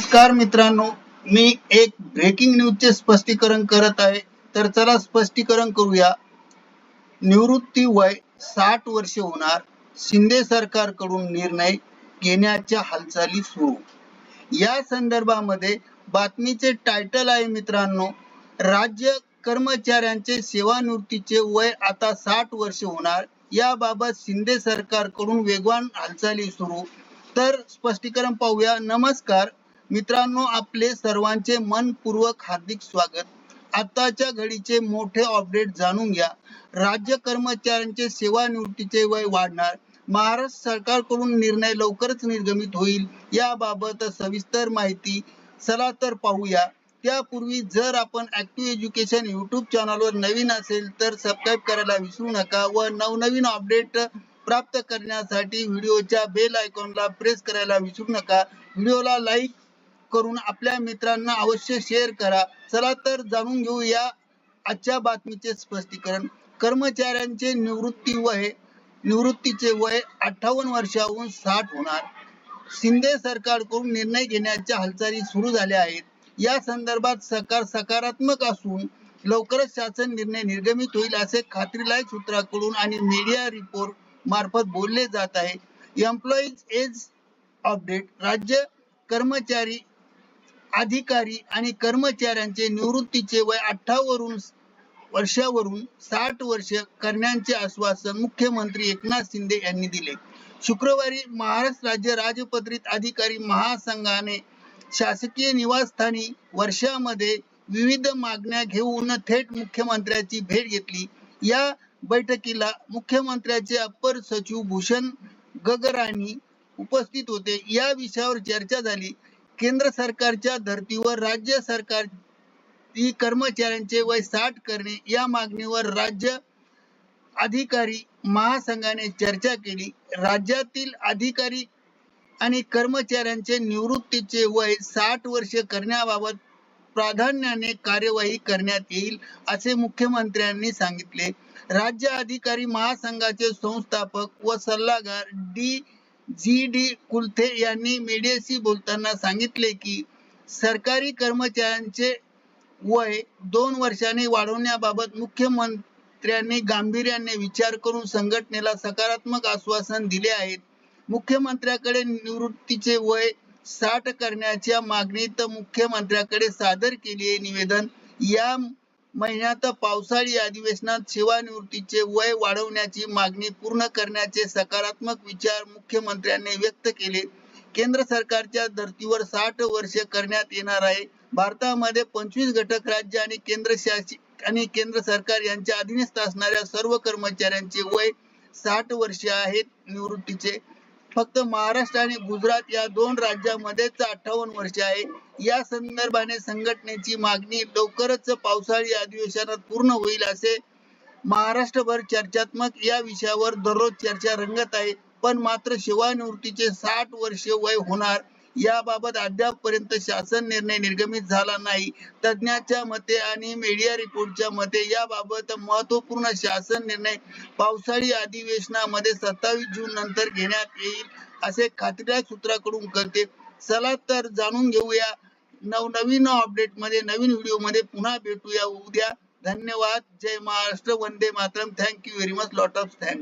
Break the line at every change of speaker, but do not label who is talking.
नमस्कार मित्रांनो मी एक ब्रेकिंग न्यूजचे स्पष्टीकरण करत आहे. तर चला स्पष्टीकरण करूया. निवृत्ती वय साठ वर्ष होणार. शिंदे सरकारकडून निर्णय घेण्याच्या हालचाली सुरू. या संदर्भामध्ये बातमीचे टायटल आहे मित्रांनो राज्य कर्मचाऱ्यांचे सेवानिवृत्तीचे वय आता साठ वर्ष होणार. याबाबत शिंदे सरकारकडून वेगवान हालचाली सुरू. तर स्पष्टीकरण पाहूया. नमस्कार. मित्रांनो आपले सर्वांचे मनपूर्वक हार्दिक स्वागत. आताच्या घडीचे मोठे अपडेट जाणून घ्या. राज्य कर्मचाऱ्यांचे सेवानिवृत्तीचे वय वाढणार. महाराष्ट्र सरकारकडून निर्णय लवकरच निर्गमित होईल याबाबत सविस्तर माहिती चला तर पाहूया. त्यापूर्वी जर आपण ऍक्टिव्ह एज्युकेशन युट्यूब चॅनलवर नवीन असेल तर सबस्क्राईब करायला विसरू नका व नवनवीन अपडेट प्राप्त करण्यासाठी व्हिडिओच्या बेल आयकॉनला प्रेस करायला विसरू नका. व्हिडिओला लाईक करून आपल्या मित्रांना अवश्य शेअर करा. चला तर जाणून घेऊया आजच्या बातमीचे स्पष्टीकरण. कर्मचाऱ्यांचे निवृत्ती वय निवृत्तीचे वय अठ्ठावन्न वर्षाहून साठ होणार. शिंदे सरकारकडून निर्णय घेण्याच्या हालचाली सुरू झाल्या आहेत. या संदर्भात सरकार सकारात्मक असून लवकरच शासन निर्णय निर्गमित होईल असे खात्रीलायक सूत्राकडून आणि मीडिया रिपोर्ट मार्फत बोलले जात आहे. एम्प्लॉईज एज अपडेट राज्य कर्मचारी अधिकारी आणि कर्मचाऱ्यांचे निवृत्तीचे वय अठ्ठावरून वर्षावरून साठ वर्ष करण्याचे आश्वासन मुख्यमंत्री एकनाथ शिंदे यांनी दिले. शुक्रवारी महाराष्ट्र राज्य राजपत्रित अधिकारी महासंघाने शासकीय निवासस्थानी वर्षामध्ये विविध मागण्या घेऊन थेट मुख्यमंत्र्यांची भेट घेतली. या बैठकीला मुख्यमंत्र्यांचे अप्पर सचिव भूषण गगराणी उपस्थित होते. या विषयावर चर्चा झाली. केंद्र सरकारच्या धर्तीवर राज्य सरकार कर्मचाऱ्यांचे वय साठ करणे या मागणीवर राज्य अधिकारी महासंघाने चर्चा केली. राज्यातील अधिकारी आणि कर्मचाऱ्यांचे निवृत्तीचे वय साठ वर्ष करण्याबाबत प्राधान्याने कार्यवाही करण्यात येईल असे मुख्यमंत्र्यांनी सांगितले. राज्य अधिकारी महासंघाचे संस्थापक व सल्लागार डी. जी डी कुलथे यांनी मीडियाशी बोलताना सांगितले की सरकारी कर्मचाऱ्यांचे वय दोन वर्षांनी वाढवण्याबाबत मुख्यमंत्र्यांनी गांभीर्याने विचार करून संघटनेला सकारात्मक आश्वासन दिले आहेत मुख्यमंत्र्याकडे निवृत्तीचे वय साठ करण्याच्या मागणीत मुख्यमंत्र्याकडे सादर केले निवेदन. या महिन्यात पावसाळी अधिवेशनात सेवानिवृत्तीचे वय वाढवण्याची मागणी पूर्ण करण्याचे सकारात्मक विचार मुख्यमंत्र्यांनी व्यक्त केले. केंद्र सरकारच्या धर्तीवर साठ वर्ष करण्यात येणार आहे. भारतामध्ये पंचवीस घटक राज्य आणि केंद्र शासित आणि केंद्र सरकार यांच्या अधीनस्थ असणाऱ्या सर्व कर्मचाऱ्यांचे वय साठ वर्ष आहेत निवृत्तीचे. फक्त महाराष्ट्र आणि गुजरात या दोन राज्यामध्येच अठ्ठावन्न वर्ष आहे. या संदर्भाने संघटनेची मागणी लवकरच पावसाळी अधिवेशनात पूर्ण होईल असे महाराष्ट्रभर चर्चात्मक या विषयावर दररोज चर्चा रंगत आहे. पण मात्र सेवानिवृत्तीचे साठ वर्ष वय होणार याबाबत अद्याप पर्यंत शासन निर्णय निर्गमित झाला नाही. तज्ञांच्या मते आणि मीडिया रिपोर्टच्या मते याबाबत महत्त्वपूर्ण शासन निर्णय पावसाळी अधिवेशनामध्ये सत्तावीस जून नंतर घेण्यात येईल असे खात्रीदार सूत्राकडून करते चला तर जाणून घेऊया. नवनवीन अपडेटमध्ये नवीन व्हिडिओमध्ये पुन्हा भेटूया. उद्या धन्यवाद. जय महाराष्ट्र. वंदे Mataram. Thank you very much lot of thanks